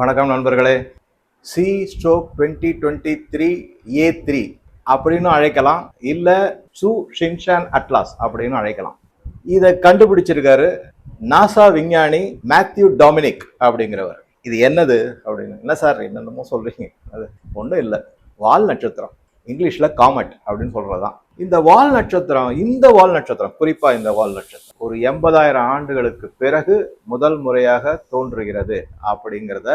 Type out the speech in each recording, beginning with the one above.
வணக்கம் நண்பர்களே. C stroke twenty twenty three A three அப்படின்னு அழைக்கலாம். இல்லை சு ஷின்ஷான் அட்லாஸ் அப்படின்னு அழைக்கலாம். இதை கண்டுபிடிச்சிருக்காரு நாசா விஞ்ஞானி மேத்யூ டாமினிக் அப்படிங்கிறவர். இது என்னது அப்படின்னு. என்ன சார் என்னென்னமோ சொல்கிறீங்க அது ஒன்றும் இல்லை. வால் நட்சத்திரம். இங்கிலீஷில் காமெட் அப்படின்னு சொல்கிறது தான் இந்த வால் நட்சத்திரம் இந்த வால் நட்சத்திரம் குறிப்பாக இந்த வால் நட்சத்திரம் ஒரு எண்பதாயிரம் ஆண்டுகளுக்கு பிறகு முதல் முறையாக தோன்றுகிறது அப்படிங்கிறத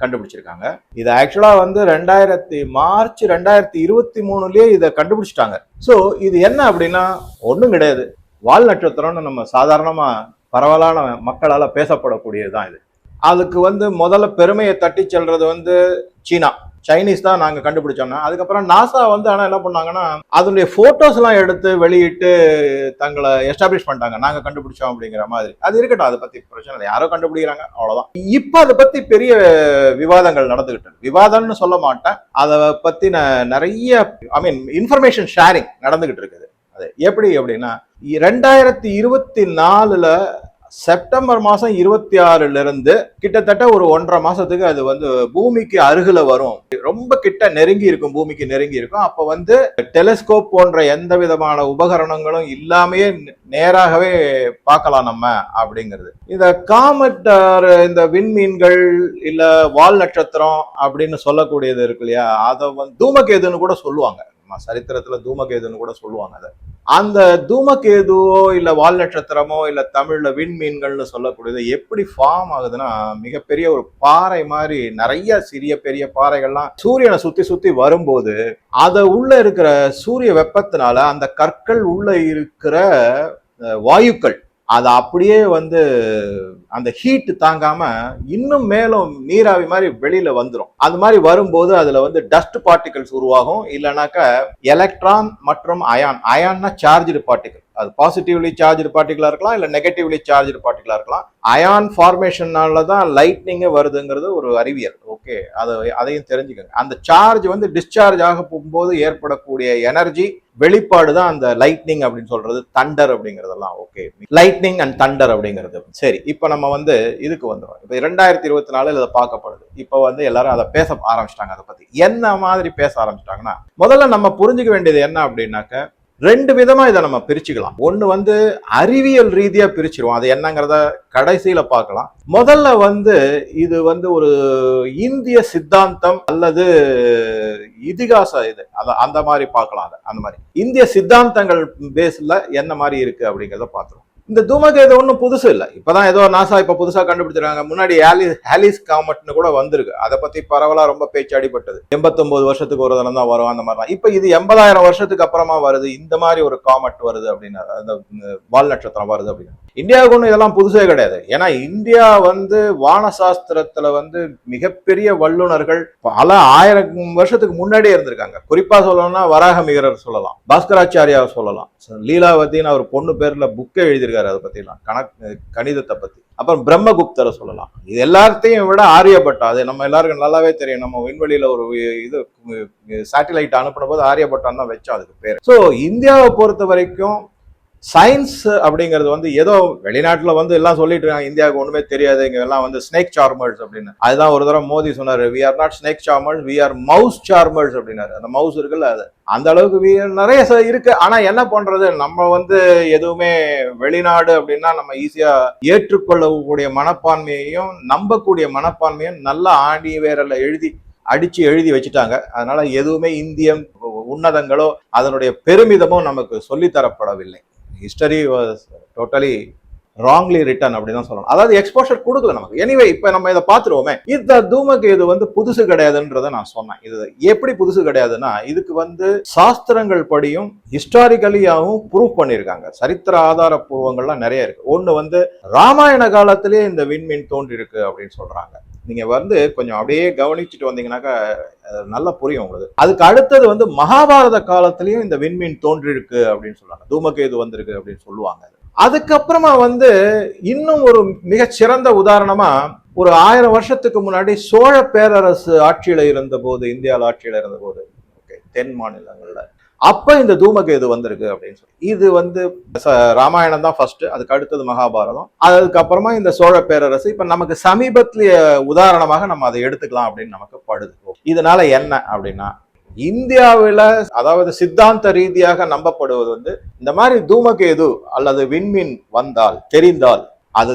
கண்டுபிடிச்சிருக்காங்க. இது ஆக்சுவலாக வந்து ரெண்டாயிரத்தி மார்ச் ரெண்டாயிரத்தி இருபத்தி மூணுலேயே இதை கண்டுபிடிச்சிட்டாங்க. ஸோ இது என்ன அப்படின்னா ஒன்றும் கிடையாது. வால் நட்சத்திரம்னு நம்ம சாதாரணமாக பரவலான மக்களால் பேசப்படக்கூடியது தான் இது. அதுக்கு வந்து முதல்ல பெருமையை தட்டி செல்றது வந்து சீனா. சைனீஸ் தான் நாங்க கண்டுபிடிச்சோம்னா. அதுக்கப்புறம் நாசா வந்து ஆனா என்ன பண்ணாங்கன்னா அதனுடைய போட்டோஸ் எல்லாம் எடுத்து வெளியிட்டு தங்களை எஸ்டாப்ளிஷ் பண்ணிட்டாங்க. நாங்க கண்டுபிடிச்சோம் அப்படிங்கிற மாதிரி. அது இருக்கட்டும் அதை பத்தி பிரச்சனை இல்லை. யாரோ கண்டுபிடிக்கிறாங்க அவ்வளவுதான். இப்ப அதை பத்தி பெரிய விவாதங்கள் நடந்துகிட்டு விவாதம்னு சொல்ல மாட்டேன். அதை பத்தின நிறைய ஐ மீன் இன்ஃபர்மேஷன் ஷேரிங் நடந்துகிட்டு இருக்குது. அது எப்படி அப்படின்னா ரெண்டாயிரத்தி இருபத்தி நாலுல செப்டம்பர் மாதம் இருபத்தி ஆறுல இருந்து கிட்டத்தட்ட ஒரு ஒன்றரை மாசத்துக்கு அது வந்து பூமிக்கு அருகில் வரும். ரொம்ப கிட்ட நெருங்கி இருக்கும் பூமிக்கு நெருங்கி இருக்கும். அப்போ வந்து டெலிஸ்கோப் போன்ற எந்த விதமான உபகரணங்களும் இல்லாமையே நேராகவே பார்க்கலாம் நம்ம அப்படிங்கிறது. இந்த காமெட் இந்த விண்மீன்கள் இல்லை வால் நட்சத்திரம் அப்படின்னு சொல்லக்கூடியது இருக்கு இல்லையா? அதை வந்து தூமகேதுன்னு கூட சொல்லுவாங்க. நம்ம சரித்திரத்தில் தூமகேதுன்னு கூட சொல்லுவாங்க அதை. அந்த தூமகேதுவோ இல்லை வால் நட்சத்திரமோ இல்லை தமிழில் விண்மீன்கள்னு சொல்லக்கூடியது எப்படி ஃபார்ம் ஆகுதுன்னா மிகப்பெரிய ஒரு பாறை மாதிரி நிறைய சிறிய பெரிய பாறைகள்லாம் சூரியனை சுற்றி சுற்றி வரும்போது அதை உள்ளே இருக்கிற சூரிய வெப்பத்தினால அந்த கற்கள் உள்ளே இருக்கிற வாயுக்கள் அது அப்படியே வந்து அந்த ஹீட் தாங்காம இன்னும் மேலும் நீராவி மாதிரி வெளியில வந்துடும் அது மாதிரி வரும்போது அதுல வந்து டஸ்ட் பார்ட்டிகல்ஸ் உருவாகும். இல்லைனாக்க எலக்ட்ரான் மற்றும் அயான் அயான்னா சார்ஜ்டு பார்ட்டிகல் அது பாசிட்டிவ்லி சார்ஜ்டு பார்ட்டிகளாக இருக்கலாம் இல்லை நெகட்டிவ்லி சார்ஜ்டு பார்ட்டிகளாக இருக்கலாம். அயான் ஃபார்மேஷனால தான் லைட்னிங்கே வருதுங்கிறது ஒரு அறிவியல். ஓகே அதை அதையும் தெரிஞ்சுக்கோங்க. அந்த சார்ஜ் வந்து டிஸ்சார்ஜ் ஆக போகும்போது ஏற்படக்கூடிய எனர்ஜி வெளிப்பாடு தான் அந்த லைட்னிங் அப்படின்னு சொல்றது தண்டர் அப்படிங்கிறதெல்லாம். ஓகே லைட்னிங் அண்ட் தண்டர் அப்படிங்கிறது. சரி இப்போ நம்ம வந்து இதுக்கு வந்துடும் இப்போ இரண்டாயிரத்தி இருபத்தி நாலு இதை பார்க்கப்படுது. இப்போ வந்து எல்லாரும் அதை பேச ஆரம்பிச்சிட்டாங்க அதை பத்தி. என்ன மாதிரி பேச ஆரம்பிச்சிட்டாங்கன்னா முதல்ல நம்ம புரிஞ்சுக்க வேண்டியது என்ன அப்படின்னாக்க ரெண்டு விதமா இதை நம்ம பிரிச்சுக்கலாம். ஒன்று வந்து அறிவியல் ரீதியா பிரிச்சிருவோம். அது என்னங்கிறத கடைசியில பார்க்கலாம். முதல்ல வந்து இது வந்து ஒரு இந்திய சித்தாந்தம் அல்லது இதிகாச இது. அத அந்த மாதிரி பார்க்கலாம் அதை. அந்த மாதிரி. இந்திய சித்தாந்தங்கள் பேஸ்ல என்ன மாதிரி இருக்கு அப்படிங்கிறத பார்த்துருவோம். இந்த தூமகேது ஒன்றும் புதுசு இல்லை. இப்போதான் ஏதோ நாசா இப்போ புதுசாக கண்டுபிடிச்சிருக்காங்க. முன்னாடி ஹேலி ஹேலிஸ் காமெட்னு கூட வந்திருக்கு. அதை பற்றி பரவலாக ரொம்ப பேச்சு அடிபட்டது. வருஷத்துக்கு ஒரு தரம் தான் வரும் அந்த மாதிரிலாம். இப்போ இது எண்பதாயிரம் வருஷத்துக்கு அப்புறமா வருது. இந்த மாதிரி ஒரு காமெட் வருது அப்படின்னு அந்த வால் நட்சத்திரம் வருது அப்படின்னு. இந்தியாவுக்கு ஒன்றும் இதெல்லாம் புதுசே கிடையாது. ஏன்னா இந்தியா வந்து வானசாஸ்திரத்துல வந்து மிகப்பெரிய வல்லுநர்கள் பல ஆயிரம் வருஷத்துக்கு முன்னாடியே இருந்திருக்காங்க. குறிப்பா சொல்லணும்னா வராகமிகரர் சொல்லலாம். பாஸ்கராச்சாரியாவை சொல்லலாம். லீலாவதின்னு அவர் பொண்ணு பேர்ல புக்கே எழுதியிருக்காரு அதை பத்திலாம். கணக்கு கணிதத்தை பத்தி. அப்புறம் பிரம்மகுப்தரை சொல்லலாம். இது எல்லாத்தையும் விட ஆரியப்பட்டா அது நம்ம எல்லாருக்கும் நல்லாவே தெரியும். நம்ம விண்வெளியில ஒரு இது சேட்டலைட் அனுப்பின போது ஆரியப்பட்டான் தான் வச்சோம் அதுக்கு பேர். ஸோ இந்தியாவை பொறுத்த வரைக்கும் சயின்ஸ் அப்படிங்கிறது வந்து ஏதோ வெளிநாட்டுல வந்து எல்லாம் சொல்லிட்டு இருக்காங்க. இந்தியாவுக்கு ஒண்ணுமே தெரியாது. இங்க எல்லாம் வந்து ஸ்னேக் சார்மர்ஸ் அப்படின்னு. அதுதான் ஒரு தடவை மோடி சொன்னாரு. We are not snake charmers we are mouse charmers அப்படின்னாரு. அந்த மவுஸ் இருக்குல்ல அது. அந்த அளவுக்கு நிறைய இருக்கு. ஆனா என்ன பண்றது? நம்ம வந்து எதுவுமே வெளிநாடு அப்படின்னா நம்ம ஈஸியா ஏற்றுக்கொள்ளக்கூடிய மனப்பான்மையையும் நம்பக்கூடிய மனப்பான்மையும் நல்லா ஆண்டி வேரல எழுதி அடிச்சு எழுதி வச்சுட்டாங்க. அதனால எதுவுமே இந்தியம் உன்னதங்களோ அதனுடைய பெருமிதமோ நமக்கு சொல்லித்தரப்படவில்லை. History was totally wrongly written அப்படின்னு தான் சொல்லணும். அதாவது எக்ஸ்போஷர் கொடுக்கல நமக்கு. எனிவே இப்போ நம்ம இதை பார்த்துருவோமே. இந்த இது வந்து புதுசு கிடையாதுன்றதை நான் சொன்னேன். இது எப்படி புதுசு கிடையாதுன்னா இதுக்கு வந்து சாஸ்திரங்கள் படியும் ஹிஸ்டாரிக்கலியாவும் ப்ரூவ் பண்ணியிருக்காங்க. சரித்திர ஆதார பூர்வங்கள்லாம் நிறைய இருக்கு. ஒன்று வந்து ராமாயண காலத்திலேயே இந்த விண்மீன் தோன்றி இருக்கு அப்படின்னு சொல்றாங்க. நீங்க வந்து கொஞ்சம் அப்படியே கவனிச்சுட்டு வந்தீங்கன்னாக்கா நல்லா புரியும் உங்களுக்கு. அதுக்கு அடுத்தது வந்து மகாபாரத காலத்திலயும் இந்த விண்மீன் தோன்றிருக்கு அப்படின்னு சொல்றாங்க. தூமகேது வந்திருக்கு அப்படின்னு சொல்லுவாங்க. அதுக்கப்புறமா வந்து இன்னும் ஒரு மிக சிறந்த உதாரணமா ஒரு ஆயிரம் வருஷத்துக்கு முன்னாடி சோழ பேரரசு ஆட்சியில இருந்த போது இந்தியாவில் ஆட்சியில இருந்த போது ஓகே தென் மாநிலங்கள்ல அப்போ இந்த தூமகேது வந்திருக்கு அப்படின்னு சொல்லி. இது வந்து ராமாயணம் தான் ஃபர்ஸ்ட் அதுக்கு அடுத்தது மகாபாரதம். அதுக்கப்புறமா இந்த சோழ பேரரசு இப்போ நமக்கு சமீபத்திய உதாரணமாக நம்ம அதை எடுத்துக்கலாம் அப்படின்னு நமக்கு படுது. இதனால என்ன அப்படின்னா இந்தியாவில் அதாவது சித்தாந்த ரீதியாக நம்பப்படுவது வந்து இந்த மாதிரி தூமகேது அல்லது விண்மீன் வந்தால் தெரிந்தால் அது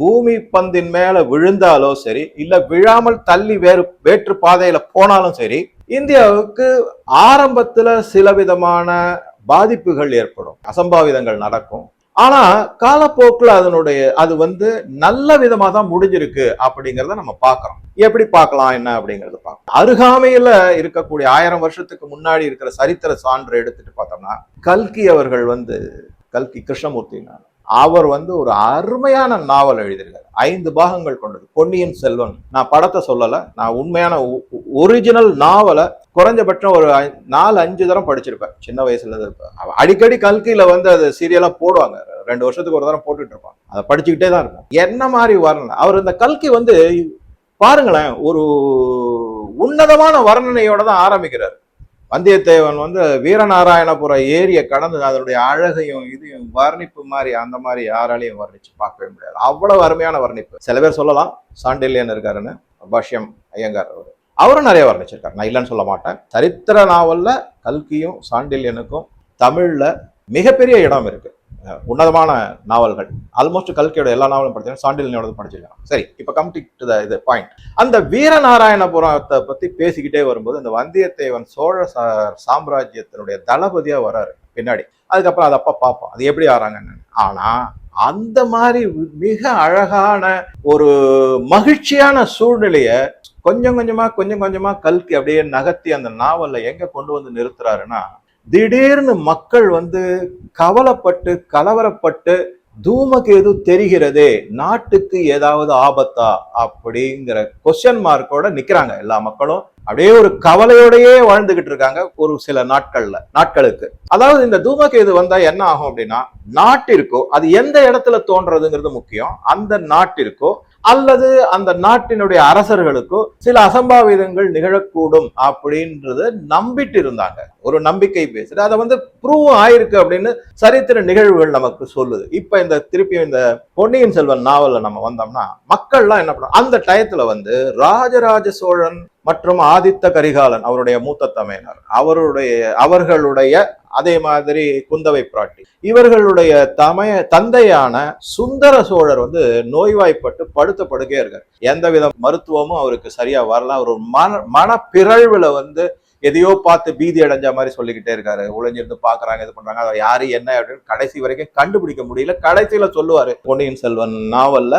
பூமி பந்தின் மேல விழுந்தாலோ சரி இல்ல விழாமல் தள்ளி வேறு வேற்று பாதையில போனாலும் சரி இந்தியாவுக்கு ஆரம்பத்துல சில விதமான பாதிப்புகள் ஏற்படும். அசம்பாவிதங்கள் நடக்கும். ஆனா காலப்போக்கில் அதனுடைய அது வந்து நல்ல விதமா தான் முடிஞ்சிருக்கு அப்படிங்கிறத நம்ம பார்க்கறோம். எப்படி பார்க்கலாம் என்ன அப்படிங்கறத பார்க்கலாம். அருகாமையில இருக்கக்கூடிய ஆயிரம் வருஷத்துக்கு முன்னாடி இருக்கிற சரித்திர சான்று எடுத்துட்டு பார்த்தோம்னா கல்கி அவர்கள் வந்து கல்கி கிருஷ்ணமூர்த்தி அவர் வந்து ஒரு அருமையான நாவல் எழுதியிருக்கார். ஐந்து பாகங்கள் கொண்டது. பொன்னியின் செல்வன். நான் படத்தை சொல்லலை. நான் உண்மையான ஒரிஜினல் நாவலை குறைஞ்சபட்சம் ஒரு நாலு அஞ்சு தரம் படிச்சிருப்பேன். சின்ன வயசுல இருப்பேன் அடிக்கடி கல்கியில வந்து அது சீரியலாக போடுவாங்க. ரெண்டு வருஷத்துக்கு ஒரு தரம் போட்டுட்டு இருப்பான். அதை படிச்சுக்கிட்டே தான் இருப்பேன். என்ன மாதிரி வர்ணனை? அவர் இந்த கல்கி வந்து பாருங்களேன் ஒரு உன்னதமான வர்ணனையோட தான் ஆரம்பிக்கிறார். வந்தியத்தேவன் வந்து வீரநாராயணபுர ஏரியை கடந்து அதனுடைய அழகையும் இதையும் வர்ணிப்பு மாதிரி அந்த மாதிரி யாராலையும் வர்ணிச்சு பார்க்கவே முடியாது. அவ்வளவு அருமையான வர்ணிப்பு. சில பேர் சொல்லலாம் சாண்டில்யன் இருக்காருன்னு பாஷ்யம் ஐயங்கார் அவர். அவரும் நிறைய வர்ணிச்சிருக்காரு. நான் இல்லைன்னு சொல்ல மாட்டேன். சரித்திர நாவலில் கல்கியும் சாண்டில்யனுக்கும் தமிழில் மிகப்பெரிய இடம் இருக்குது உன்னதமான நாவல்கள். ஆல்மோஸ்ட் கல்கியோட எல்லா நாவலும் படிச்சிருக்கேன். சாண்டில்யனோட படிச்சிருக்கேன். சரி இப்போ கம் டு த இது பாயிண்ட் அந்த வீரநாராயணபுரத்தை பத்தி பேசிக்கிட்டே வரும்போது இந்த வந்தியத்தேவன் சோழ சா- சாம்ராஜ்யத்தினுடைய தளபதியா வராரு பின்னாடி. அதுக்கப்புறம் அதை அப்பா பார்ப்போம். அது எப்படி ஆறாங்கன்னு. ஆனா அந்த மாதிரி மிக அழகான ஒரு மகிழ்ச்சியான சூழ்நிலைய கொஞ்சம் கொஞ்சமா கொஞ்சம் கொஞ்சமா கல்கி அப்படியே நகர்த்தி அந்த நாவலில் எங்க கொண்டு வந்து நிறுத்துறாருன்னா திடீர்னு மக்கள் வந்து கவலைப்பட்டு கலவரப்பட்டு தூமகேது தெரிகிறதே நாட்டுக்கு ஏதாவது ஆபத்தா அப்படிங்கிற கொஸ்டின் மார்க்கோட நிக்கிறாங்க எல்லா மக்களும். அப்படியே ஒரு கவலையோடயே வாழ்ந்துகிட்டு இருக்காங்க ஒரு சில நாட்கள்ல நாட்களுக்கு. அதாவது இந்த தூமகேது வந்தா என்ன ஆகும் அப்படின்னா நாட்டிற்கோ அது எந்த இடத்துல தோன்றதுங்கிறது முக்கியம். அந்த நாட்டிற்கோ அல்லது அந்த நாட்டினுடைய அரசர்களுக்கோ சில அசம்பாவிதங்கள் நிகழக்கூடும் அப்படின்றத நம்பிட்டு இருந்தாங்க ஒரு நம்பிக்கை பேசுறது அதை வந்து ப்ரூவ் ஆயிருக்கு அப்படின்னு சரித்திர நிகழ்வுகள் நமக்கு சொல்லுது. இப்ப இந்த திருப்பியும் இந்த பொன்னியின் செல்வன் நாவல்ல நம்ம வந்தோம்னா மக்கள்லாம் என்ன பண்ணும் அந்த டயத்துல வந்து ராஜராஜ சோழன் மற்றும் ஆதித்த கரிகாலன் அவருடைய மூத்த தமையனர். அவருடைய அவர்களுடைய அதே மாதிரி குந்தவை பிராட்டி. இவர்களுடைய தமைய தந்தையான சுந்தர சோழர் வந்து நோய்வாய்ப்பட்டு படுத்த படுக்கையா இருக்கார். எந்த வித மருத்துவமும் அவருக்கு சரியா வரல. அவர் மன மனப்பிறழ்வுல வந்து எதையோ பார்த்து பீதி அடைஞ்ச மாதிரி சொல்லிக்கிட்டே இருக்காரு. ஒளிஞ்சிருந்து பாக்குறாங்க இது பண்றாங்க. அதை யாரு என்ன அப்படின்னு கடைசி வரைக்கும் கண்டுபிடிக்க முடியல. கடைசியில சொல்லுவாரு பொன்னியின் செல்வன் நாவல்ல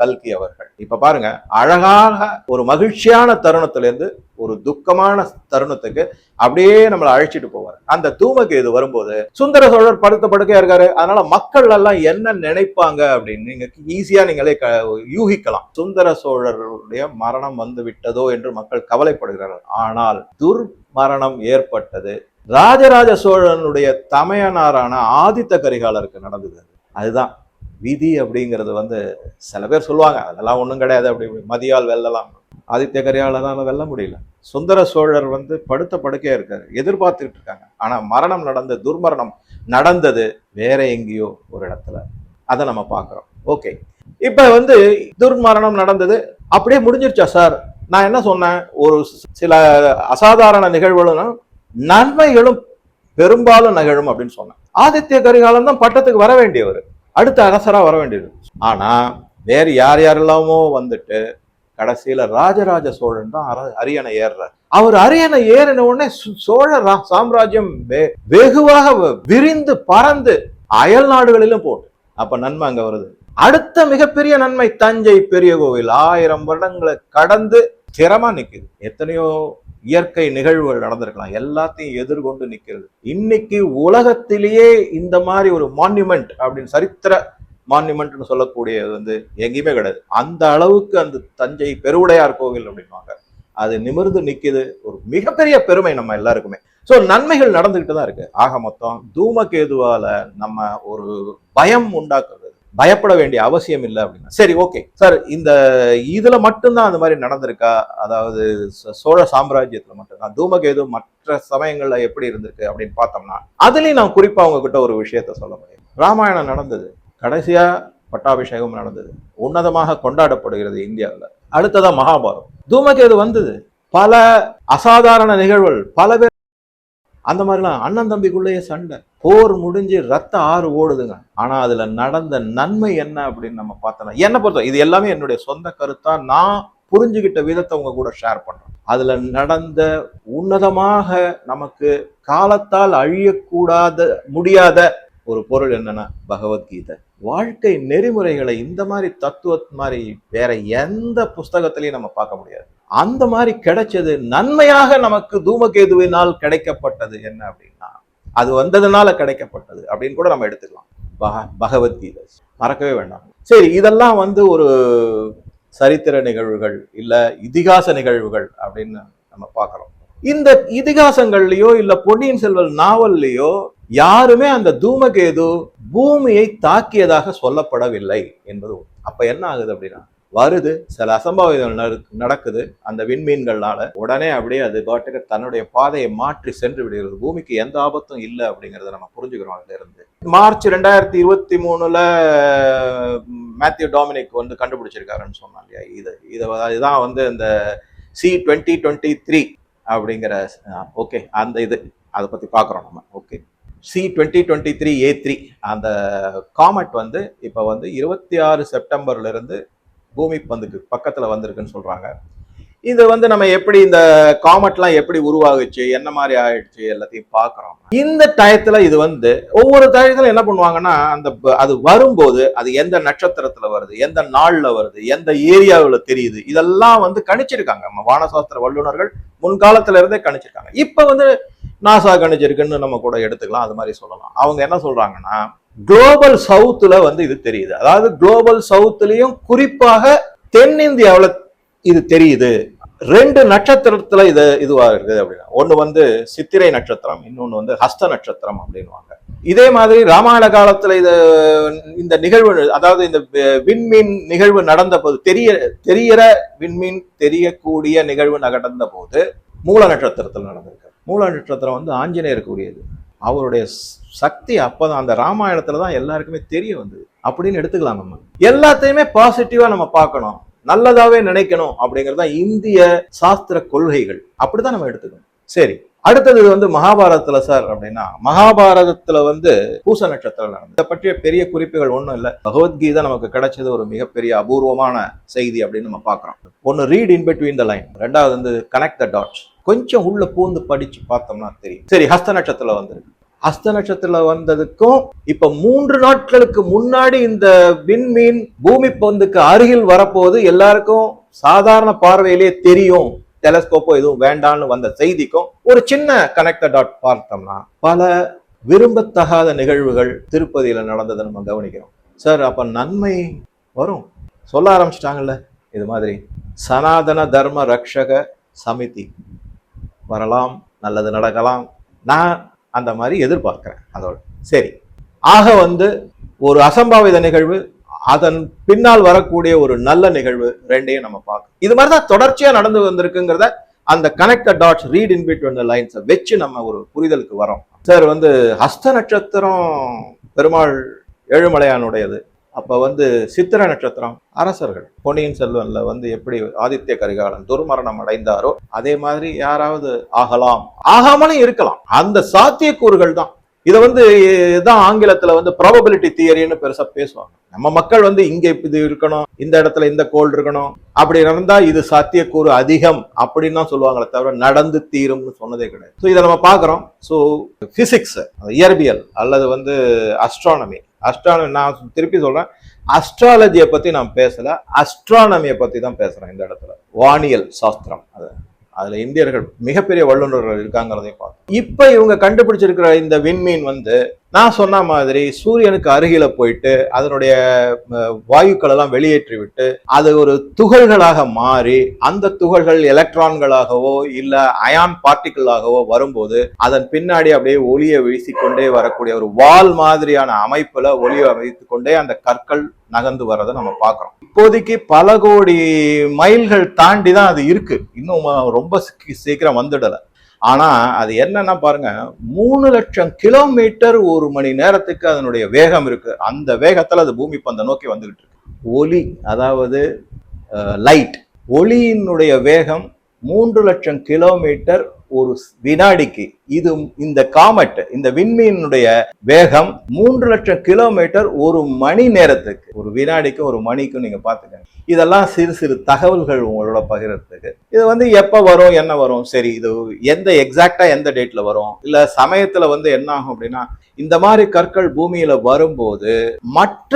கல்கி அவர்கள். இப்ப பாருங்க அழகாக ஒரு மகிழ்ச்சியான தருணத்துல இருந்து ஒரு துக்கமான தருணத்துக்கு அப்படியே நம்மளை அழைச்சிட்டு போவார். அந்த தூமகேது வரும்போது சுந்தர சோழர் படுத்த படுக்கையா இருக்காரு. அதனால மக்கள் எல்லாம் என்ன நினைப்பாங்க அப்படின்னு நீங்க ஈஸியா நீங்களே க- யூகிக்கலாம். சுந்தர சோழருடைய மரணம் வந்து விட்டதோ என்று மக்கள் கவலைப்படுகிறார்கள். ஆனால் துர்மரணம் ஏற்பட்டது. ராஜராஜ சோழனுடைய தமையனாரான ஆதித்த கரிகாலருக்கு நடந்தது. அதுதான். விதி அப்படிங்கிறது வந்து சில பேர் சொல்லுவாங்க. அதெல்லாம் ஒண்ணும் கிடையாது. அப்படி இப்படி மதியால் வெல்லலாம். ஆதித்ய கரிகாலரால வெல்ல முடியல. சுந்தர சோழர் வந்து படுத்த படுக்கையாக இருக்காரு. எதிர்பார்த்துக்கிட்டு இருக்காங்க. ஆனால் மரணம் நடந்த துர்மரணம் நடந்தது வேற எங்கேயோ ஒரு இடத்துல. அதை நம்ம பார்க்குறோம். ஓகே. இப்போ வந்து துர்மரணம் நடந்தது. அப்படியே முடிஞ்சிருச்சா சார்? நான் என்ன சொன்னேன்? ஒரு சில அசாதாரண நிகழ்வுகளும் நன்மைகளும் பெரும்பாலும் நிகழும் அப்படின்னு சொன்னேன். ஆதித்ய கரிகாலம் தான் பட்டத்துக்கு வர வேண்டியவர். அடுத்த அரசராக வர வேண்டியது ஆனால் வேறு யார் யாரெல்லாமோ வந்துட்டு கடைசியில ராஜராஜ சோழன் தான் அர- அரியணை ஏறுறார். அவர் அரியணை ஏறின உடனே சோழ ரா- சாம்ராஜ்யம் வெ- வெகுவாக விரிந்து பறந்து அயல் நாடுகளிலும் போட்டு. அப்ப நன்மை அங்க வருது. அடுத்த மிகப்பெரிய நன்மை தஞ்சை பெரிய கோவில். ஆயிரம் வருடங்களை கடந்து ஸ்திரமா நிக்குது. எத்தனையோ இயற்கை நிகழ்வுகள் நடந்திருக்கலாம். எல்லாத்தையும் எதிர்கொண்டு நிக்கிறது. இன்னைக்கு உலகத்திலேயே இந்த மாதிரி ஒரு மான்யூமெண்ட் அப்படின்னு சரித்திர மான்யூமெண்ட்னு சொல்லக்கூடியது வந்து எங்கேயுமே கிடையாது. அந்த அளவுக்கு அந்த தஞ்சை பெருவுடையார் கோவில் அப்படின்வாங்க அது நிமிர்ந்து நிற்கிது ஒரு மிகப்பெரிய பெருமை நம்ம எல்லாருக்குமே. ஸோ நன்மைகள் நடந்துக்கிட்டு தான் இருக்கு. ஆக மொத்தம் தூமகேதுவால நம்ம ஒரு பயம் உண்டாக்குறது. பயப்பட வேண்டிய அவசியம் இல்லை அப்படின்னா. சரி ஓகே சார் இந்த இதுல மட்டும்தான் அந்த மாதிரி நடந்திருக்கா? அதாவது சோழ சாம்ராஜ்யத்துல மட்டும்தான். தூமகேது மற்ற சமயங்கள்ல எப்படி இருந்திருக்கு அப்படின்னு பார்த்தோம்னா அதுலயும் நான் குறிப்பா உங்ககிட்ட ஒரு விஷயத்த சொல்ல முடியும். ராமாயணம் நடந்தது. கடைசியா பட்டாபிஷேகம் நடந்தது. உன்னதமாக கொண்டாடப்படுகிறது இந்தியாவில். அடுத்ததா மகாபாரதம். தூமகேது வந்தது. பல அசாதாரண நிகழ்வுகள் பல பேர் அந்த மாதிரிலாம் அண்ணன் தம்பிக்குள்ளேயே சண்டை. போர் முடிஞ்சு ரத்த ஆறு ஓடுதுங்க. ஆனா அதுல நடந்த நன்மை என்ன அப்படின்னு நம்ம பார்த்தோம்னா என்ன பொறுத்த இது எல்லாமே என்னுடைய சொந்த கருத்தா நான் புரிஞ்சுக்கிட்ட விதத்தை உங்க கூட ஷேர் பண்றேன். அதுல நடந்த உன்னதமாக நமக்கு காலத்தால் அழியக்கூடாத முடியாத ஒரு பொருள் என்னன்னா பகவத்கீதை. வாழ்க்கை நெறிமுறைகளை இந்த மாதிரி தத்துவ மாதிரி வேற எந்த புஸ்தகத்திலையும் நம்ம பார்க்க முடியாது. அந்த மாதிரி கிடைச்சது நன்மையாக நமக்கு தூமகேதுவினால் கிடைக்கப்பட்டது என்ன அப்படின்னா அது வந்ததுனால கிடைக்கப்பட்டது அப்படின்னு கூட நம்ம எடுத்துக்கலாம். பக பகவத்கீதை. மறக்கவே வேண்டாம். சரி இதெல்லாம் வந்து ஒரு சரித்திர நிகழ்வுகள் இல்லை இதிகாச நிகழ்வுகள் அப்படின்னு நம்ம பார்க்குறோம். இந்த இதிகாசங்கள்லையோ இல்லை பொன்னியின் செல்வன் நாவல்லையோ யாருமே அந்த தூமகேது பூமியை தாக்கியதாக சொல்லப்படவில்லை என்பது அப்ப என்ன ஆகுது அப்படின்னா வருது சில அசம்பாவிதங்கள் நடக்குது. அந்த விண்மீன்கள்னால உடனே அப்படியே அது பாட்டுக்கு தன்னுடைய பாதையை மாற்றி சென்று விடுகிறது. பூமிக்கு எந்த ஆபத்தும் இல்லை அப்படிங்கறத நம்ம புரிஞ்சுக்கிறோம் அதுல இருந்து மார்ச் ரெண்டாயிரத்தி இருபத்தி மூணுல மேத்யூ டாமினிக் வந்து கண்டுபிடிச்சிருக்காருன்னு சொன்னாங்க இல்லையா? இது இதை இதுதான் வந்து இந்த சி டுவெண்ட்டி டுவெண்ட்டி த்ரீ அப்படிங்கிற ஓகே அந்த இது. அதை பத்தி பார்க்குறோம் நம்ம. Okay. C twenty twenty three A three. அந்த காமெட் வந்து இப்போ வந்து இருபத்தி ஆறு செப்டம்பர்லேருந்து பூமி பந்துக்கு பக்கத்தில் வந்திருக்குன்னு சொல்கிறாங்க இது வந்து நம்ம எப்படி இந்த காமெட்லாம் எப்படி உருவாகுச்சு என்ன மாதிரி ஆயிடுச்சு எல்லாத்தையும் பார்க்குறோம். இந்த டயத்துல இது வந்து ஒவ்வொரு டயத்துல என்ன பண்ணுவாங்கன்னா அந்த அது வரும்போது அது எந்த நட்சத்திரத்துல வருது எந்த நாள்ல வருது எந்த ஏரியாவில் தெரியுது இதெல்லாம் வந்து கணிச்சிருக்காங்க. நம்ம வானசாஸ்திர வல்லுநர்கள் முன்காலத்துல இருந்தே கணிச்சிருக்காங்க. இப்போ வந்து நாசா கணிச்சிருக்குன்னு நம்ம கூட எடுத்துக்கலாம் அது மாதிரி சொல்லலாம். அவங்க என்ன சொல்றாங்கன்னா குளோபல் சவுத்துல வந்து இது தெரியுது. அதாவது குளோபல் சவுத்துலயும் குறிப்பாக தென்னிந்தியாவில் இது தெரியுது. ரெண்டு நட்சத்திரத்துல இது இதுவா இருக்குது அப்படின்னா ஒண்ணு வந்து சித்திரை நட்சத்திரம் இன்னொன்னு வந்து ஹஸ்த நட்சத்திரம் அப்படின்வாங்க இதே மாதிரி ராமாயண காலத்துல இது இந்த நிகழ்வு அதாவது இந்த விண்மீன் நிகழ்வு நடந்த போது தெரிய தெரியற விண்மீன் தெரியக்கூடிய நிகழ்வு நடந்த போது மூல நட்சத்திரத்தில் நடந்திருக்கு. மூல நட்சத்திரம் வந்து ஆஞ்சநேயருக்குரியது அவருடைய சக்தி அப்பதான் அந்த ராமாயணத்துல தான் எல்லாருக்குமே தெரிய வந்தது. அப்படின்னு எடுத்துக்கலாம் நம்ம. எல்லாத்தையுமே பாசிட்டிவா நம்ம பார்க்கணும். நல்லதாவே நினைக்கணும் அப்படிங்கிறது தான் இந்திய சாஸ்திர கொள்கைகள். அப்படிதான் நம்ம எடுத்துக்கணும். சரி அடுத்தது வந்து மகாபாரதத்துல சார் அப்படின்னா மகாபாரதத்துல வந்து பூச நட்சத்திரம் நடந்தது. இதை பற்றிய பெரிய குறிப்புகள் ஒன்றும் இல்லை. பகவத்கீதை நமக்கு கிடைச்சது ஒரு மிகப்பெரிய அபூர்வமான செய்தி அப்படின்னு நம்ம பார்க்குறோம். ஒன்னு read in between the line ரெண்டாவது வந்து கனெக்ட் த டாட்ஸ் கொஞ்சம் உள்ள பூந்து படிச்சு பார்த்தோம்னா தெரியும். சரி ஹஸ்த நட்சத்திரம் வந்திருக்கு. அஸ்த நட்சத்திரம் வந்ததுக்கும் இப்ப மூன்று நாட்களுக்கு முன்னாடி இந்த விண்மீன் பூமி பந்துக்கு அருகில் வரப்போது எல்லாருக்கும் சாதாரண பார்வையிலே தெரியும். டெலஸ்கோப்போ எதுவும் வேண்டாம்னு வந்த செய்திக்கும் ஒரு சின்ன கனெக்ட டாட் பார்த்தோம்னா பல விரும்பத்தகாத நிகழ்வுகள் திருப்பதியில நடந்ததை நம்ம கவனிக்கிறோம். சார் அப்ப நன்மை வரும். சொல்ல ஆரம்பிச்சிட்டாங்கல்ல இது மாதிரி. சனாதன தர்ம ரக்ஷக சமிதி. வரலாம் நல்லது நடக்கலாம். நான் அந்த மாதிரி எதிர்பார்க்குறேன் அதோட. சரி. ஆக வந்து ஒரு அசம்பாவித நிகழ்வு அதன் பின்னால் வரக்கூடிய ஒரு நல்ல நிகழ்வு ரெண்டையும் நம்ம பார்க்கணும். இது மாதிரி தான் தொடர்ச்சியாக நடந்து வந்திருக்குங்கிறத அந்த connect dots read in between the லைன்ஸை வச்சு நம்ம ஒரு புரிதலுக்கு வரோம் சார் வந்து ஹஸ்த நட்சத்திரம் பெருமாள் ஏழுமலையானுடையது. அப்போ வந்து சித்திர நட்சத்திரம் அரசர்கள் பொன்னியின் செல்வன்ல வந்து எப்படி ஆதித்ய கரிகாலன் துர்மரணம் அடைந்தாரோ அதே மாதிரி யாராவது ஆகலாம். ஆகாமலும் இருக்கலாம். அந்த சாத்தியக்கூறுகள் தான். இதை வந்து இதான் ஆங்கிலத்துல வந்து ப்ராபபிலிட்டி தியரின்னு பெருசா பேசுவாங்க. நம்ம மக்கள் வந்து இங்க இது இருக்கணும் இந்த இடத்துல இந்த கோள் இருக்கணும். அப்படி நடந்தா இது சாத்தியக்கூறு அதிகம் அப்படின்னு தான் சொல்லுவாங்களே தவிர நடந்து தீரும்னு சொன்னதே கிடையாது. ஸோ இதை நம்ம பார்க்குறோம். ஸோ பிசிக்ஸ் இயற்பியல் அல்லது வந்து அஸ்ட்ரானமி அஸ்ட்ரானமி நான் திருப்பி சொல்றேன். அஸ்ட்ராலஜியை பத்தி நான் பேசல. அஸ்ட்ரானமியை பத்தி தான் பேசுறேன் இந்த இடத்துல. வானியல் சாஸ்திரம். அது அதுல இந்தியர்கள் மிகப்பெரிய வல்லுநர்கள் இருக்காங்கிறதையும் பார்த்தோம். இப்ப இவங்க கண்டுபிடிச்சிருக்கிற இந்த விண்மீன் வந்து நான் சொன்ன மாதிரி சூரியனுக்கு அருகில போயிட்டு அதனுடைய வாயுக்கள் எல்லாம் வெளியேற்றி விட்டு அது ஒரு துகள்களாக மாறி அந்த துகள்கள் எலக்ட்ரான்களாகவோ இல்ல அயான் பார்ட்டிகிளாகவோ வரும்போது அதன் பின்னாடி அப்படியே ஒளியை வீசிக்கொண்டே வரக்கூடிய ஒரு வால் மாதிரியான அமைப்புல ஒளியை அமைத்து கொண்டே அந்த கற்கள் நகர்ந்து வர்றதை நம்ம பார்க்குறோம். இப்போதைக்கு பல கோடி மைல்கள் தாண்டி தான் அது இருக்கு. இன்னும் ரொம்ப சீக்கிரம் வந்துடலை. ஆனால் அது என்னன்னா பாருங்க மூணு லட்சம் கிலோமீட்டர் ஒரு மணி நேரத்துக்கு அதனுடைய வேகம் இருக்கு. அந்த வேகத்தில் அது பூமி பந்தை நோக்கி வந்துகிட்டு இருக்கு. ஒளி அதாவது லைட் ஒளியினுடைய வேகம் மூன்று லட்சம் கிலோமீட்டர் ஒரு வினாடிக்கு இது இந்த காமெட் இந்த விண்மீனுடைய வேகம் மூன்று லட்சம் கிலோமீட்டர் ஒரு மணி நேரத்துக்கு. ஒரு வினாடிக்கு ஒரு மணிக்கும் நீங்க பாத்துக்கங்க இதெல்லாம் சிறு சிறு தகவல்கள் உங்களோட பகிர்றதுக்கு. இது வந்து எப்ப வரும் என்ன வரும்? சரி இது எந்த எக்ஸாக்டா எந்த டேட்ல வரும்? இல்ல சமயத்துல வந்து என்ன ஆகும் அப்படின்னா இந்த மாதிரி கற்கள் பூமியில வரும்போது மற்ற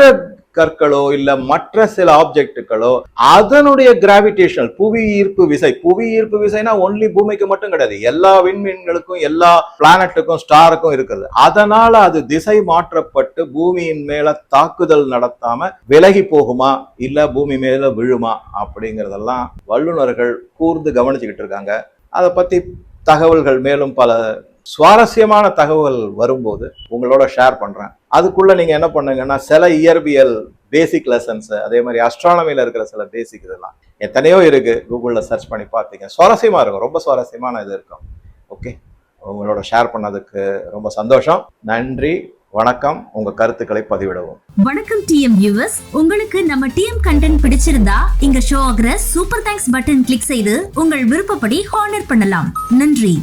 கற்களோ இல்ல மற்ற சில ஆப்ஜெக்டுகளோ அதனுடைய கிராவிடேஷனல் புவி ஈர்ப்பு விசை புவி ஈர்ப்பு விசைனா ஒன்லி பூமிக்கு மட்டும் கிடையாது. எல்லா விண்மீன்களுக்கும் எல்லா பிளானட்டுக்கும் ஸ்டாருக்கும் இருக்குது. அதனால அது திசை மாற்றப்பட்டு பூமியின் மேல தாக்குதல் நடத்தாம விலகி போகுமா இல்ல பூமி மேல விழுமா அப்படிங்கறதெல்லாம் வல்லுநர்கள் கூர்ந்து கவனிச்சுக்கிட்டு இருக்காங்க. அதை பத்தி தகவல்கள் மேலும் பல சுவாரஸ்யமான தகவல் வரும்போது உங்களோட ஷேர் பண்றேன். அதுக்குள்ள நீங்க என்ன பண்ணுங்கன்னா சில இயற்பியல் பேசிக் லெசன்ஸ் அதே மாதிரி அஸ்ட்ரானமில இருக்கிற சில பேசிக் இதெல்லாம் எத்தனையோ இருக்கு. கூகுளில் சர்ச் பண்ணி பார்த்தீங்க. சுவாரஸ்யமா இருக்கும். ரொம்ப சுவாரஸ்யமான இது இருக்கும். ஓகே உங்களோட ஷேர் பண்ணதுக்கு ரொம்ப சந்தோஷம். நன்றி. வணக்கம். உங்க கருத்துக்களை பதிவிடவும். வணக்கம் டிஎம் வியூவர்ஸ் உங்களுக்கு நம்ம டிஎம் கண்டென்ட் பிடிச்சிருந்தா இங்க ஷோ ஆகிற சூப்பர் தேங்க்ஸ் பட்டன் கிளிக் செய்து உங்கள் விருப்பப்படி ஹானர் பண்ணலாம். நன்றி.